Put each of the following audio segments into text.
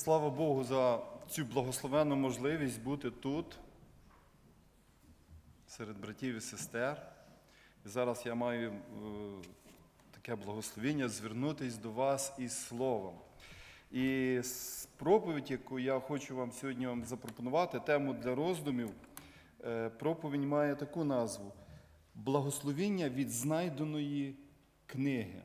Слава Богу за цю благословенну можливість бути тут, серед братів і сестер. І зараз я маю е, таке благословення звернутися до вас із словом. І проповідь, яку я хочу вам сьогодні вам запропонувати, тему для роздумів, е, проповідь має таку назву Благословіння від знайденої книги.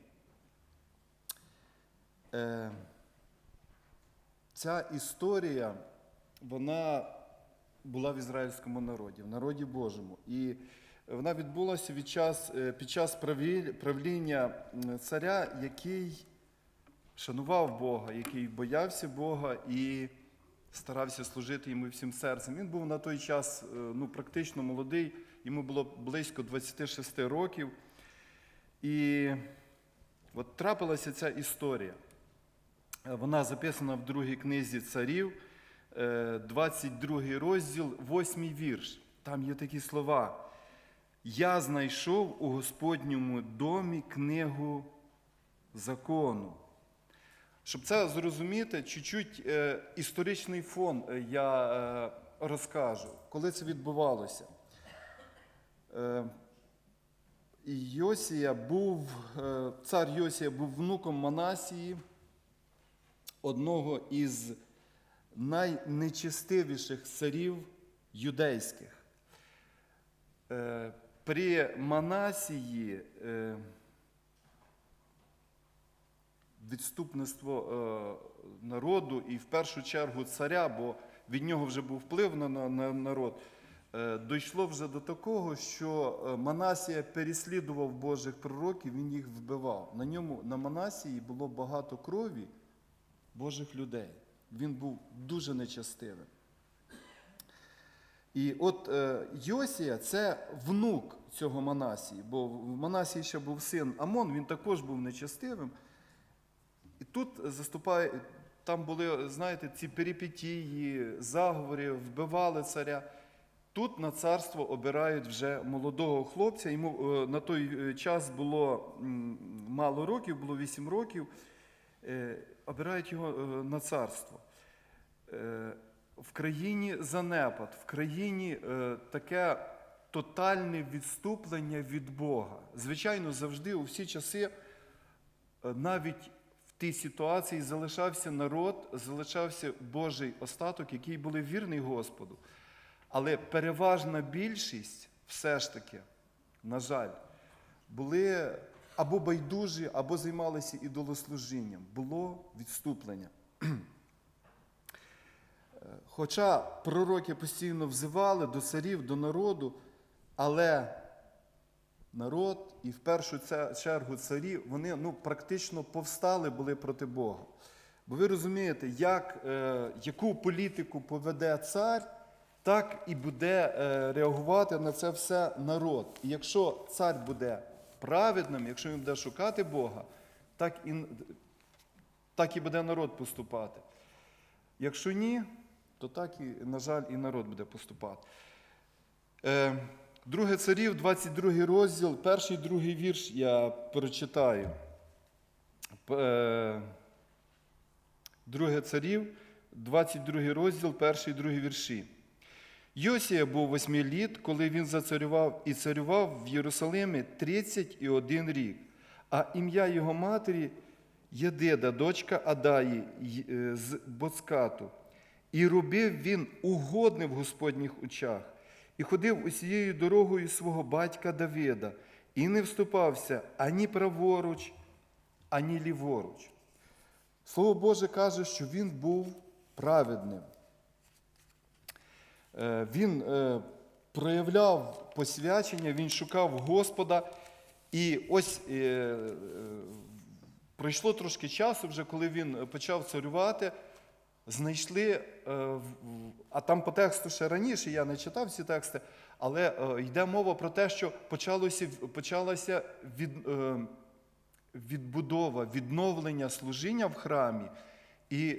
Ця історія, вона була в ізраїльському народі, в народі Божому. І вона відбулася від час, е, під час правління царя, який шанував Бога, який боявся Бога і старався служити йому всім серцем. Він був на той час е, ну, практично молодий, йому було близько 26 років. І от трапилася ця історія. Е, Вона записана в другій книзі царів, е, 22 розділ, 8 вірш. Там є такі слова. Я знайшов у Господньому домі книгу закону. Щоб це зрозуміти, чуть-чуть е, історичний фон е, я е, розкажу, коли це відбувалося. Е, Йосія був, е, цар Йосія був внуком Манасії, одного із найнечестивіших царів юдейських. Е, При Манасії е, відступництво е, народу і в першу чергу царя, бо від нього вже був вплив на, на, на народ, дійшло вже до такого, що Манасія переслідував Божих пророків, він їх вбивав. На ньому, на Манасії було багато крові Божих людей. Він був дуже нечастивим. І от е, Йосія це внук цього Манасії, бо в Манасії ще був син Амон, він також був нечастивим. І тут заступає, там були, знаєте, ці перипетії, заговори, вбивали царя. Тут на царство обирають вже молодого хлопця. Йому е, на той е, час було мало років, було 8 років. Е, Обирають його е, на царство. Е, В країні занепад, в країні таке тотальне відступлення від Бога. Звичайно, завжди у всі часи навіть в тій ситуації залишався народ, залишався Божий остаток, який були вірний Господу. Але переважна більшість все ж таки, на жаль, були або байдужі, або займалися ідолослужінням. Було відступлення. Хоча пророки постійно взивали до царів, до народу, але народ і в першу чергу царі, вони ну, практично повстали були проти Бога. Бо ви розумієте, як, е, яку політику поведе цар, так і буде е, реагувати на це все народ. І якщо цар буде праведним, якщо він буде шукати Бога, так і, так і буде народ поступати. Якщо ні, то так і, на жаль, і народ буде поступати. Е, Друге царів, 22 розділ, перший другий вірш я прочитаю. Е, Друге царів, 22 розділ, перший другий вірші. Йосія був восьми літ, коли він зацарював і царював в Єрусалимі 31 рік, а ім'я його матері Єдида, дочка Адаї е, з Боцкату. І робив він угодне в Господніх очах, і ходив усією дорогою свого батька Давида, і не вступався ані праворуч, ані ліворуч. Слово Боже каже, що він був праведним. Е, Він е, проявляв посвячення, він шукав Господа. І ось е, пройшло трошки часу, вже коли він почав царювати, знайшли, в- а там по тексту ще раніше, я не читав ці тексти, але йде мова про те, що почалося, почалася від, відбудова, відновлення служіння в храмі і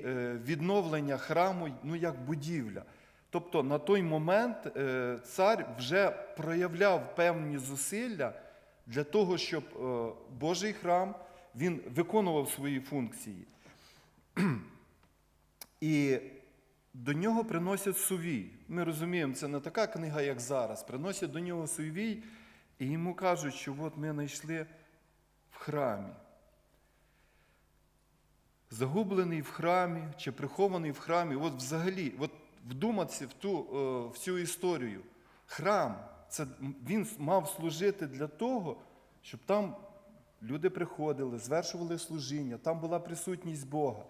відновлення храму ну, як будівля. Тобто на той момент е, цар вже проявляв певні зусилля для того, щоб е, Божий храм він виконував свої функції. І до нього приносять сувій. Ми розуміємо, це не така книга, як зараз. Приносять до нього сувій, і йому кажуть, що от ми знайшли в храмі. Загублений в храмі чи прихований в храмі. От взагалі, от вдуматися в, ту, е, в цю історію. Храм, це він мав служити для того, щоб там люди приходили, звершували служіння, там була присутність Бога.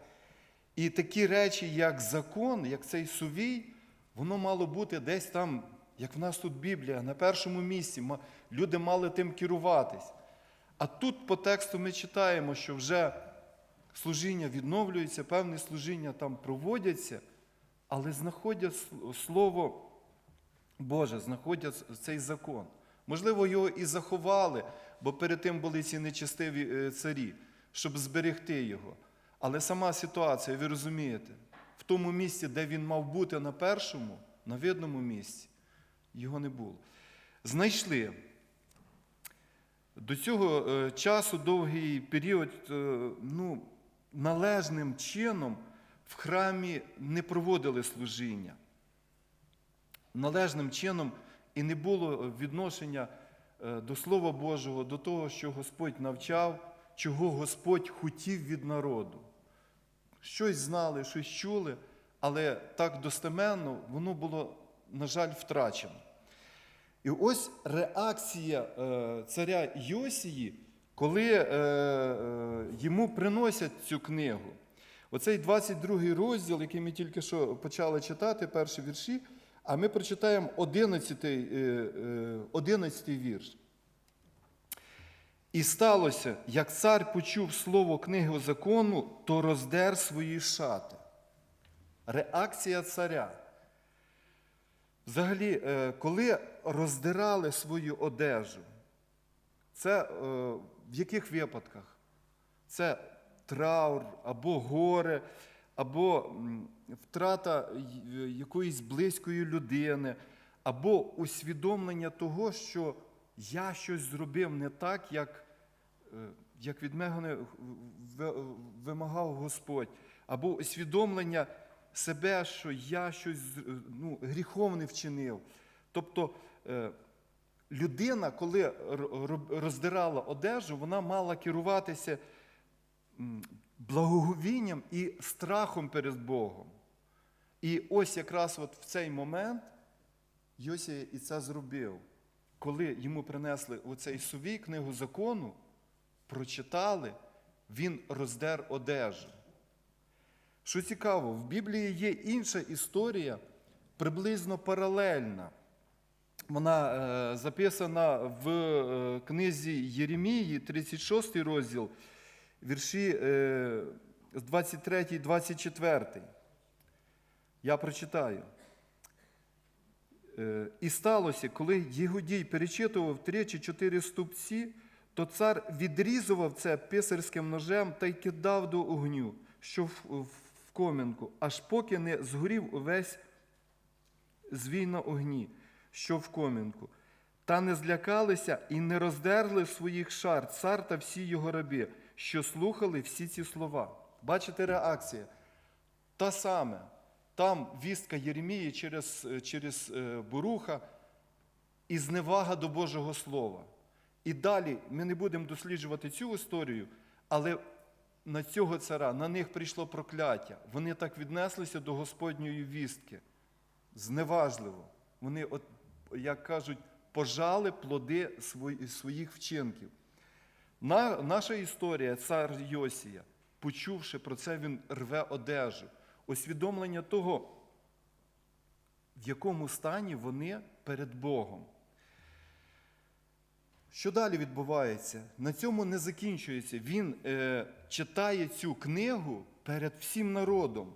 І такі речі, як закон, як цей сувій, воно мало бути десь там, як в нас тут Біблія, на першому місці. Люди мали тим керуватись. А тут по тексту ми читаємо, що вже служіння відновлюється, певні служіння там проводяться, але знаходять Слово Боже, знаходять цей закон. Можливо, його і заховали, бо перед тим були ці нечестиві е, царі, щоб зберегти його. Але сама ситуація, ви розумієте, в тому місці, де він мав бути на першому, на видному місці, його не було. Знайшли. До цього е, часу довгий період е, ну, належним чином в храмі не проводили служіння. Належним чином і не було відношення е, до Слова Божого, до того, що Господь навчав, чого Господь хотів від народу. Щось знали, щось чули, але так достеменно воно було, на жаль, втрачено. І ось реакція е, царя Йосії, коли е, йому приносять цю книгу. Оцей 22 розділ, який ми тільки що почали читати, перші вірші, а ми прочитаємо 11, е, е, 11 вірш. І сталося, як цар почув слово книги закону, то роздер свої шати. Реакція царя. Взагалі, е, коли роздирали свою одежу, це е, в яких випадках? Це траур або горе, або втрата якоїсь близької людини, або усвідомлення того, що я щось зробив не так, як, е, як від мене вимагав Господь, або усвідомлення себе, що я щось ну, гріховне вчинив. Тобто е, людина, коли роздирала одежу, вона мала керуватися благоговінням і страхом перед Богом. І ось якраз от в цей момент Йосія і це зробив. Коли йому принесли оцей сувій, книгу закону, прочитали, він роздер одежу. Що цікаво, в Біблії є інша історія, приблизно паралельна. Вона е, записана в е, книзі Єремії, 36 розділ, вірші е, з 23 24. Я прочитаю. Е, І сталося, коли Єгодій перечитував три чи чотири ступці, то цар відрізував це писарським ножем та й кидав до огню, що в, в комінку, аж поки не згорів увесь звій на огні, що в комінку. Та не злякалися і не роздерли своїх шар цар та всі його раби, що слухали всі ці слова. Бачите реакція? Та саме. Там вістка Єремії через, через е, Буруха і зневага до Божого Слова. І далі ми не будемо досліджувати цю історію, але на цього цара, на них прийшло прокляття. Вони так віднеслися до Господньої вістки. Зневажливо. Вони, от, як кажуть, пожали плоди своїх вчинків. На, наша історія, цар Йосія, почувши про це, він рве одежу. Усвідомлення того, в якому стані вони перед Богом. Що далі відбувається? На цьому не закінчується. Він е, читає цю книгу перед всім народом.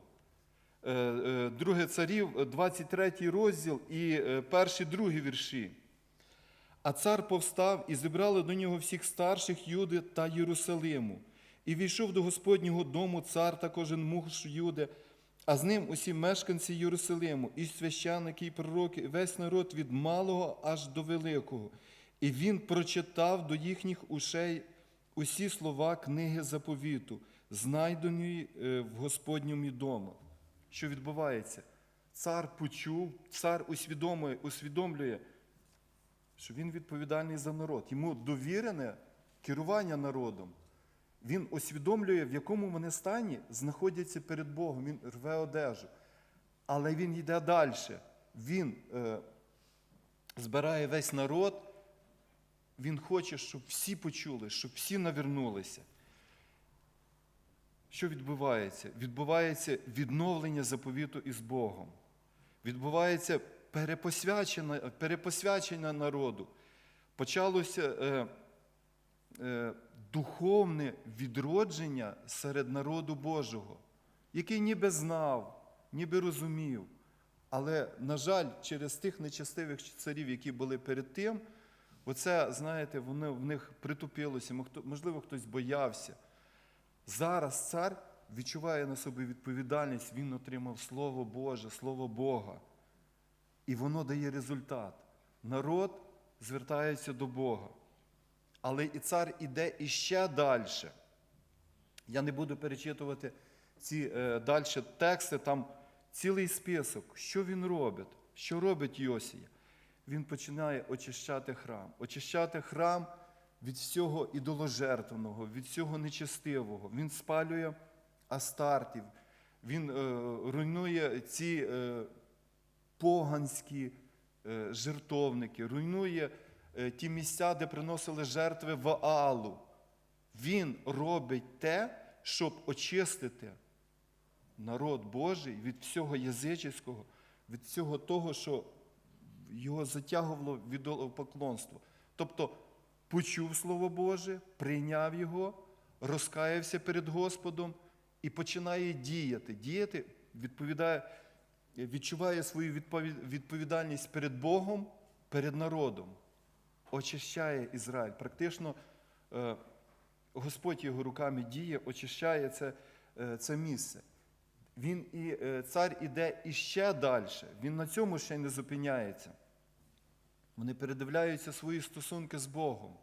Е, е, Друге царів, 23 розділ і е, перші другі вірші. А цар повстав і зібрали до нього всіх старших Юди та Єрусалиму. І війшов до Господнього дому цар та кожен муж Юди, а з ним усі мешканці Єрусалиму, і священники, і пророки, і весь народ від малого аж до великого. І він прочитав до їхніх ушей усі слова книги заповіту, знайденої е, в Господньому домі. що відбувається? Цар почув, цар усвідомлює, усвідомлює, що він відповідальний за народ. Йому довірене керування народом. Він усвідомлює, в якому вони стані знаходяться перед Богом. Він рве одежу. Але він йде далі. Він е, збирає весь народ. Він хоче, щоб всі почули, щоб всі навернулися. Що відбувається? Відбувається відновлення заповіту із Богом. Відбувається перепосвячення, перепосвячення народу. Почалося е, е, духовне відродження серед народу Божого, який ніби знав, ніби розумів. Але, на жаль, через тих нечестивих царів, які були перед тим, оце, знаєте, вони, в них притупилося, можливо, хтось боявся. Зараз цар відчуває на собі відповідальність, він отримав Слово Боже, Слово Бога. І воно дає результат. Народ звертається до Бога. Але і цар іде іще далі. Я не буду перечитувати ці е, далі тексти, там цілий список, що він робить, що робить Йосія. Він починає очищати храм, очищати храм від всього ідоложертвеного, від всього нечестивого. Він спалює астартів, він е, руйнує ці е, поганські е, жертовники, руйнує е, ті місця, де приносили жертви Ваалу. Він робить те, щоб очистити народ Божий від всього язичського, від всього того, що його затягувало від поклонства. Тобто почув Слово Боже, прийняв його, розкаявся перед Господом і починає діяти. Діяти відповідає, відчуває свою відповідальність перед Богом, перед народом. Очищає Ізраїль. Практично е, Господь його руками діє, очищає це, е, це місце. Він і е, цар іде іще далі. Він на цьому ще не зупиняється. Вони передивляються свої стосунки з Богом.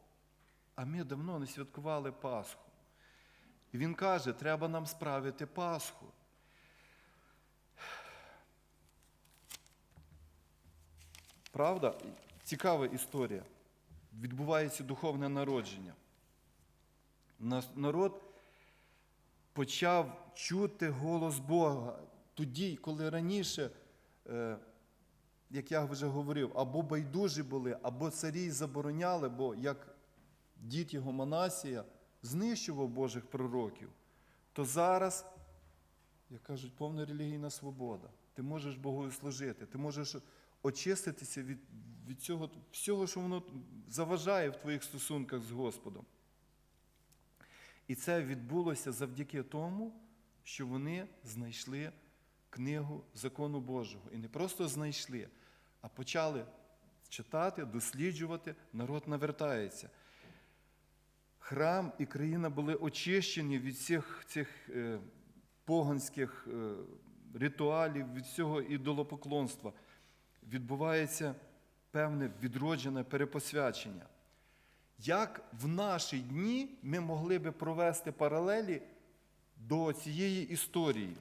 А ми давно не святкували Пасху. І він каже, треба нам справити Пасху. Правда? Цікава історія. Відбувається духовне народження. Народ почав чути голос Бога тоді, коли раніше, е, як я вже говорив, або байдужі були, або царі забороняли, бо як дід його Манасія знищував Божих пророків, то зараз, як кажуть, повна релігійна свобода. Ти можеш Богу служити, ти можеш очиститися від, від цього всього, що воно заважає в твоїх стосунках з Господом. І це відбулося завдяки тому, що вони знайшли книгу закону Божого. І не просто знайшли, а почали читати, досліджувати, народ навертається. Храм і країна були очищені від всіх цих е, поганських е, ритуалів, від всього ідолопоклонства. Відбувається певне відроджене перепосвячення. Як в наші дні ми могли би провести паралелі до цієї історії?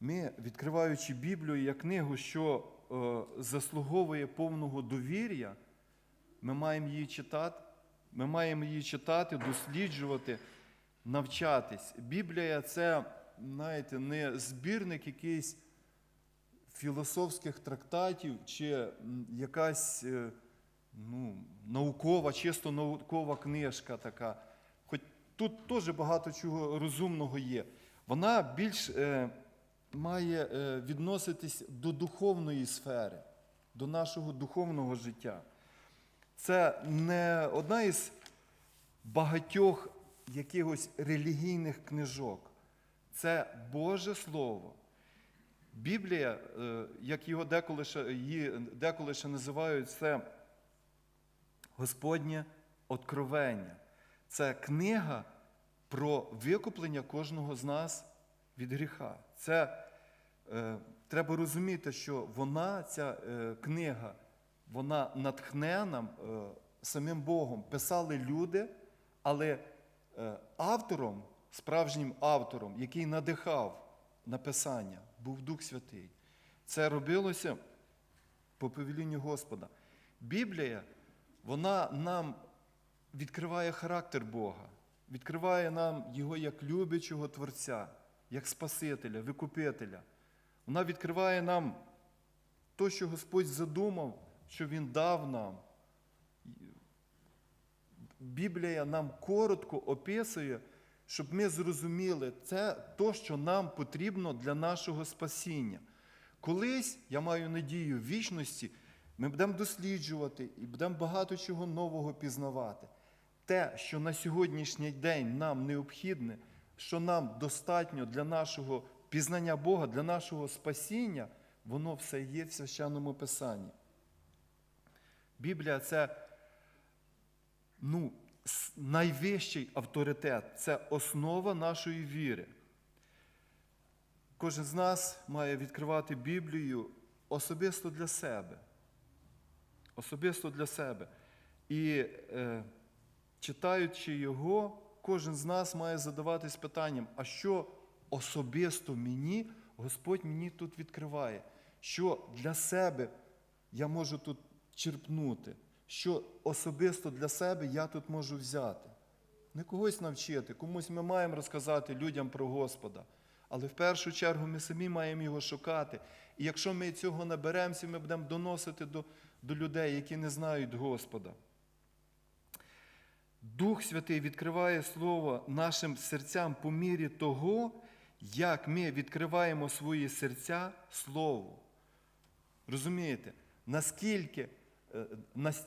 Ми, відкриваючи Біблію як книгу, що е, заслуговує повного довір'я, ми маємо її читати, ми маємо її читати, досліджувати, навчатись. Біблія це, знаєте, не збірник якийсь філософських трактатів чи якась е, ну, наукова, чисто наукова книжка така. Хоч тут теж багато чого розумного є. Вона більш е, має е, відноситись до духовної сфери, до нашого духовного життя. Це не одна із багатьох якихось релігійних книжок. Це Боже Слово. Біблія, е, як його деколи ще, її деколи ще називають, це Господнє откровення. Це книга про викуплення кожного з нас від гріха. Це е, треба розуміти, що вона, ця е, книга, вона натхнена е, самим Богом. Писали люди, але автором справжнім автором, який надихав на писання, був Дух Святий. Це робилося по повелінню Господа. Біблія, вона нам відкриває характер Бога, відкриває нам Його як любячого Творця, як Спасителя, Викупителя. Вона відкриває нам то, що Господь задумав, що Він дав нам. Біблія нам коротко описує, щоб ми зрозуміли, це то, що нам потрібно для нашого спасіння. Колись, я маю надію, в вічності ми будемо досліджувати і будемо багато чого нового пізнавати. Те, що на сьогоднішній день нам необхідне, що нам достатньо для нашого пізнання Бога, для нашого спасіння, воно все є в священному Писанні. Біблія це ну, найвищий авторитет, це основа нашої віри. Кожен з нас має відкривати Біблію особисто для себе. Особисто для себе. І е, читаючи його, кожен з нас має задаватись питанням, а що особисто мені Господь мені тут відкриває? Що для себе я можу тут черпнути? Що особисто для себе я тут можу взяти? Не когось навчити, комусь ми маємо розказати людям про Господа. Але в першу чергу ми самі маємо його шукати. І якщо ми цього наберемося, ми будемо доносити до, до людей, які не знають Господа. Дух Святий відкриває Слово нашим серцям по мірі того, як ми відкриваємо свої серця Слову. Розумієте, наскільки, нас-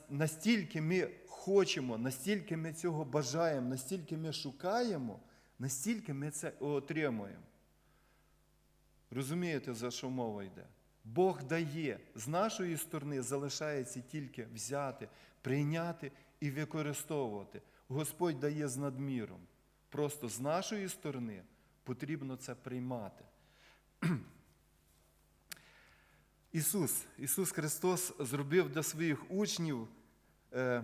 настільки ми хочемо, настільки ми цього бажаємо, настільки ми шукаємо, настільки ми це отримуємо. Розумієте, за що мова йде? Бог дає, з нашої сторони залишається тільки взяти, прийняти і використовувати. Господь дає з надміром. Просто з нашої сторони потрібно це приймати. Ісус, Ісус Христос зробив для своїх учнів. Е,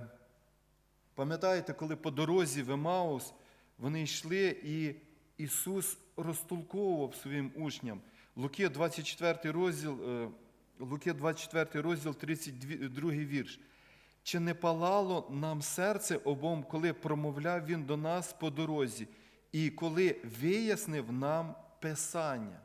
пам'ятаєте, коли по дорозі в Емаус вони йшли, і Ісус розтолковував своїм учням. Луки 24 розділ, е, Луки 24 розділ, 32 вірш. Чи не палало нам серце обом, коли промовляв Він до нас по дорозі, і коли вияснив нам Писання?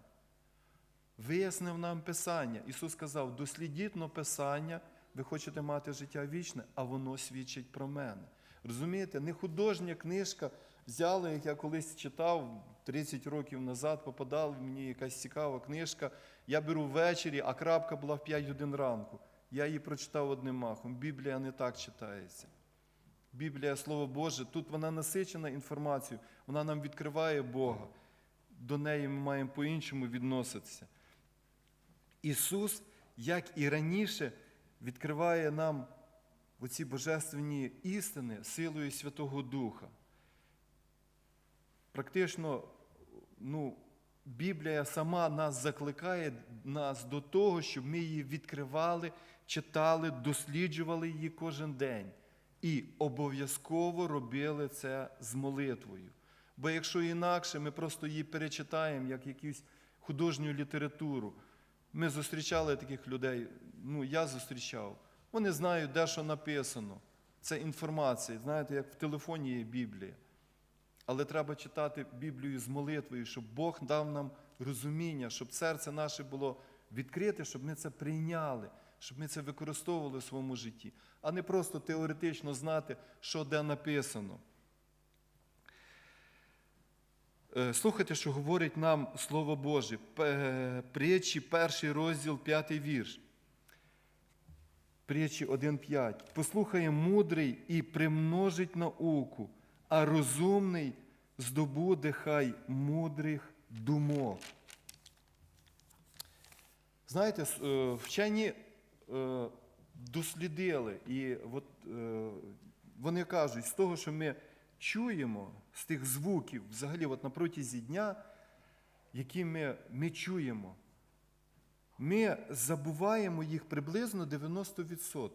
Вияснив нам Писання. Ісус сказав: дослідітно Писання, ви хочете мати життя вічне, а воно свідчить про мене. Розумієте, не художня книжка взяла, як я колись читав 30 років назад, попадала мені якась цікава книжка. Я беру ввечері, а крапка була в 5 годин ранку. Я її прочитав одним махом. Біблія не так читається. Біблія, Слово Боже, тут вона насичена інформацією, вона нам відкриває Бога. До неї ми маємо по-іншому відноситися. Ісус, як і раніше, відкриває нам оці божественні істини силою Святого Духа. Практично, ну, Біблія сама нас закликає нас до того, щоб ми її відкривали, читали, досліджували її кожен день. І обов'язково робили це з молитвою. Бо якщо інакше, ми просто її перечитаємо як якусь художню літературу. Ми зустрічали таких людей, ну я зустрічав. Вони знають, де що написано. Це інформація. Знаєте, як в телефоні є Біблія. Але треба читати Біблію з молитвою, щоб Бог дав нам розуміння, щоб серце наше було відкрите, щоб ми це прийняли, щоб ми це використовували в своєму житті, а не просто теоретично знати, що де написано. Е, Слухайте, що говорить нам Слово Боже. П- Притчі, перший розділ, п'ятий вірш. Притчі 1.5. Послухає мудрий і примножить науку, а розумний здобуде хай мудрих думок. Знаєте, е, вчені е, дослідили, і от, е, вони кажуть, з того, що ми чуємо, з тих звуків, взагалі, от на протязі дня, які ми, ми чуємо, ми забуваємо їх приблизно 90%.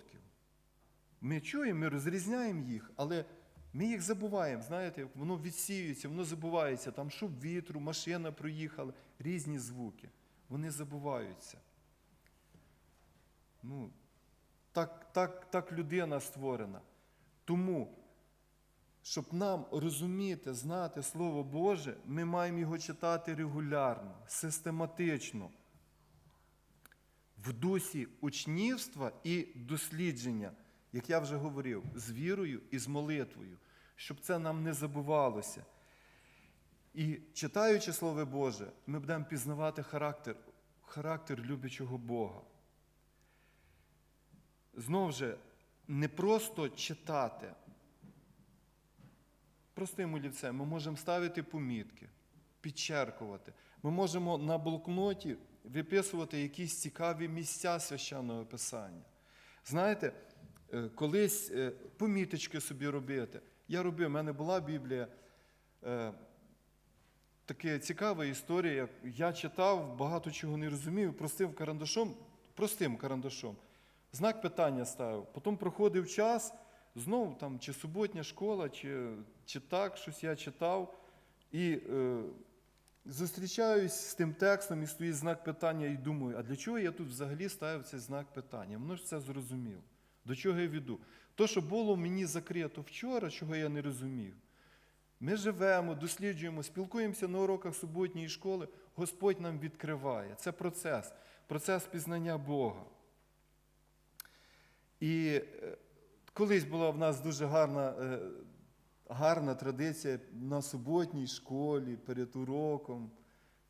Ми чуємо, ми розрізняємо їх, але Ми їх забуваємо, знаєте, воно відсіюється, воно забувається, там шум вітру, машина проїхала, різні звуки. Вони забуваються. Ну, так, так, так людина створена. Тому, щоб нам розуміти, знати Слово Боже, ми маємо його читати регулярно, систематично, в дусі учнівства і дослідження, як я вже говорив, з вірою і з молитвою, щоб це нам не забувалося. І читаючи Слово Боже, ми будемо пізнавати характер, характер любячого Бога. Знову ж, не просто читати. Простим олівцем ми можемо ставити помітки, підчеркувати. Ми можемо на блокноті виписувати якісь цікаві місця священного писання. Знаєте, е, колись е, поміточки собі робити. Я робив, в мене була Біблія. е, Така цікава історія. Я читав, багато чого не розумів, простим карандашом, простим карандашом. Знак питання ставив. Потім проходив час, знову там чи суботня школа, чи, чи так, щось я читав. І е, зустрічаюсь з тим текстом і стоїть знак питання, і думаю, а для чого я тут взагалі ставив цей знак питання? Воно ж це зрозумів. До чого я веду? То, що було мені закрито вчора, чого я не розумів. Ми живемо, досліджуємо, спілкуємося на уроках суботньої школи, Господь нам відкриває. Це процес, процес пізнання Бога. І е, колись була в нас дуже гарна, е, гарна традиція на суботній школі перед уроком.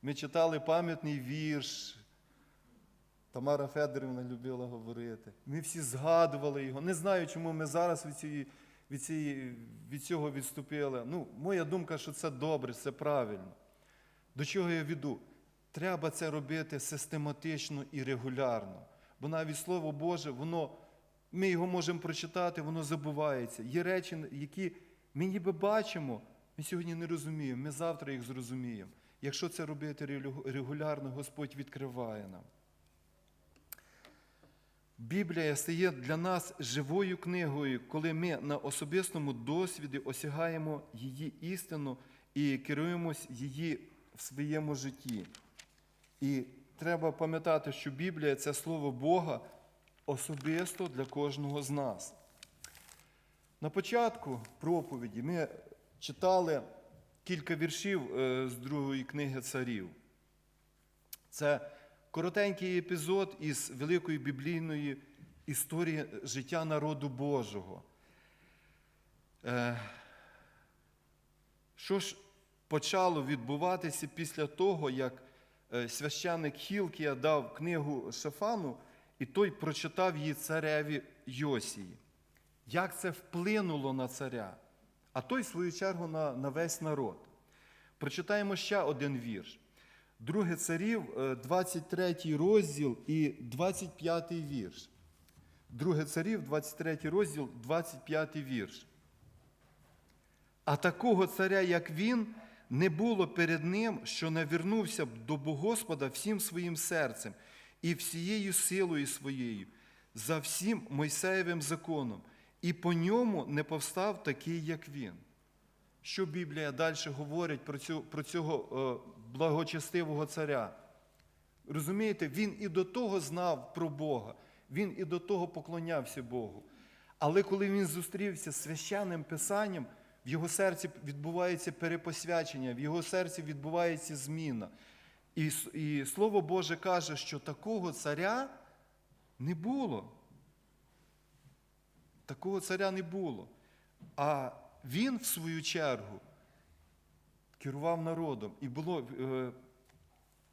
Ми читали пам'ятний вірш. Тамара Федорівна любила говорити. Ми всі згадували його. Не знаю, чому ми зараз від, цієї, від, цієї, від цього відступили. Ну, моя думка, що це добре, це правильно. До чого я веду? Треба це робити систематично і регулярно. Бо навіть Слово Боже, воно, ми його можемо прочитати, воно забувається. Є речі, які ми ніби бачимо, ми сьогодні не розуміємо, ми завтра їх зрозуміємо. Якщо це робити регулярно, Господь відкриває нам. Біблія стає для нас живою книгою, коли ми на особистому досвіді осягаємо її істину і керуємось її в своєму житті. І треба пам'ятати, що Біблія це слово Бога особисто для кожного з нас. На початку проповіді ми читали кілька віршів е, з другої книги царів. Це коротенький епізод із великої біблійної історії життя народу Божого. Е, Що ж почало відбуватися після того, як е, священник Хілкія дав книгу Шафану, і той прочитав її цареві Йосії? Як це вплинуло на царя? А той, в свою чергу, на, на весь народ. Прочитаємо ще один вірш. Друге царів, е, 23 розділ і 25 вірш. Друге царів, 23 розділ, 25 вірш. А такого царя, як він, не було перед ним, що навернувся до Богоспода всім своїм серцем і всією силою своєю, за всім Мойсеєвим законом, і по ньому не повстав такий, як він. Що Біблія далі говорить про, цю, про цього е, благочестивого царя? Розумієте, він і до того знав про Бога, він і до того поклонявся Богу. Але коли він зустрівся з священним писанням, в його серці відбувається перепосвячення, в його серці відбувається зміна. І, і Слово Боже каже, що такого царя не було. Такого царя не було. А він, в свою чергу, керував народом. І було, е,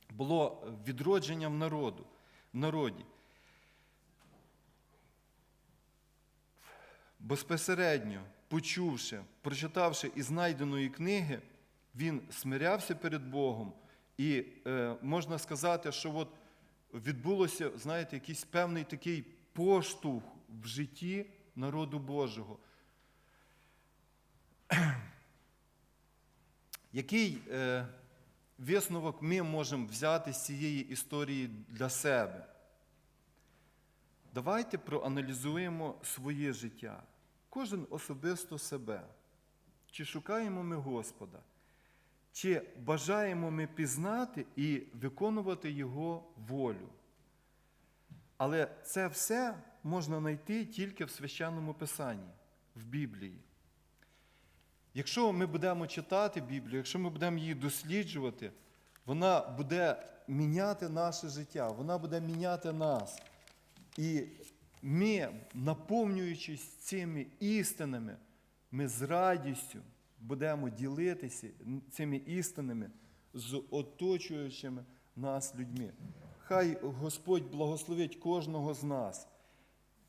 було відродження в народу, в народі. Безпосередньо, почувши, прочитавши із знайденої книги, він смирявся перед Богом. І е, можна сказати, що от відбулося, знаєте, якийсь певний такий поштовх в житті народу Божого. Який е, висновок ми можемо взяти з цієї історії для себе? Давайте проаналізуємо своє життя. Кожен особисто себе. чи шукаємо ми Господа, чи бажаємо ми пізнати і виконувати Його волю. Але це все можна знайти тільки в священному Писанні, в Біблії. Якщо ми будемо читати Біблію, якщо ми будемо її досліджувати, вона буде міняти наше життя, вона буде міняти нас. І ми, наповнюючись цими істинами, ми з радістю будемо ділитися цими істинами з оточуючими нас людьми. Хай Господь благословить кожного з нас.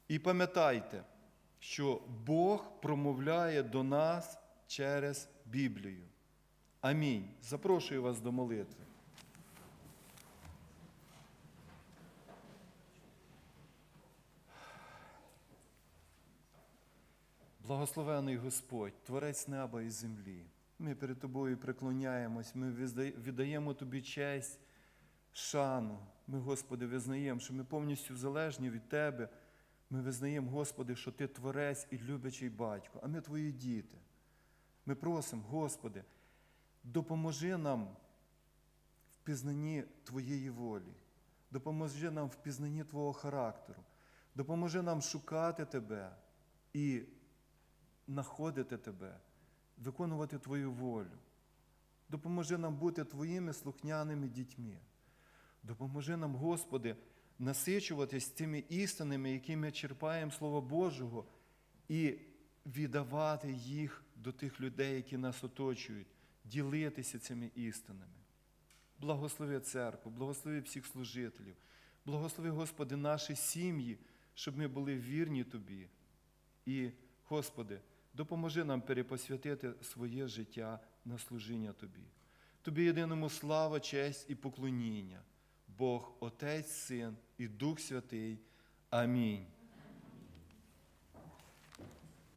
І пам'ятайте, що Бог промовляє до нас через Біблію. Амінь. Запрошую вас до молитви. Благословений Господь, Творець неба і землі. Ми перед Тобою преклоняємось, ми віддаємо Тобі честь, шану. Ми, Господи, визнаємо, що ми повністю залежні від Тебе. Ми визнаємо, Господи, що Ти Творець і любячий батько, а ми Твої діти. Ми просимо, Господи, допоможи нам в пізнанні Твоєї волі, допоможи нам в пізнанні Твого характеру, допоможи нам шукати Тебе і знаходити Тебе, виконувати Твою волю. Допоможи нам бути Твоїми слухняними дітьми. Допоможи нам, Господи, насичуватись цими істинами, які ми черпаємо Слова Божого, і віддавати їх до тих людей, які нас оточують, ділитися цими істинами. Благослови церкву, благослови всіх служителів, благослови, Господи, наші сім'ї, щоб ми були вірні Тобі. І, Господи, допоможи нам перепосвятити своє життя на служіння Тобі. Тобі єдиному слава, честь і поклоніння. Бог, Отець, Син і Дух Святий. Амінь.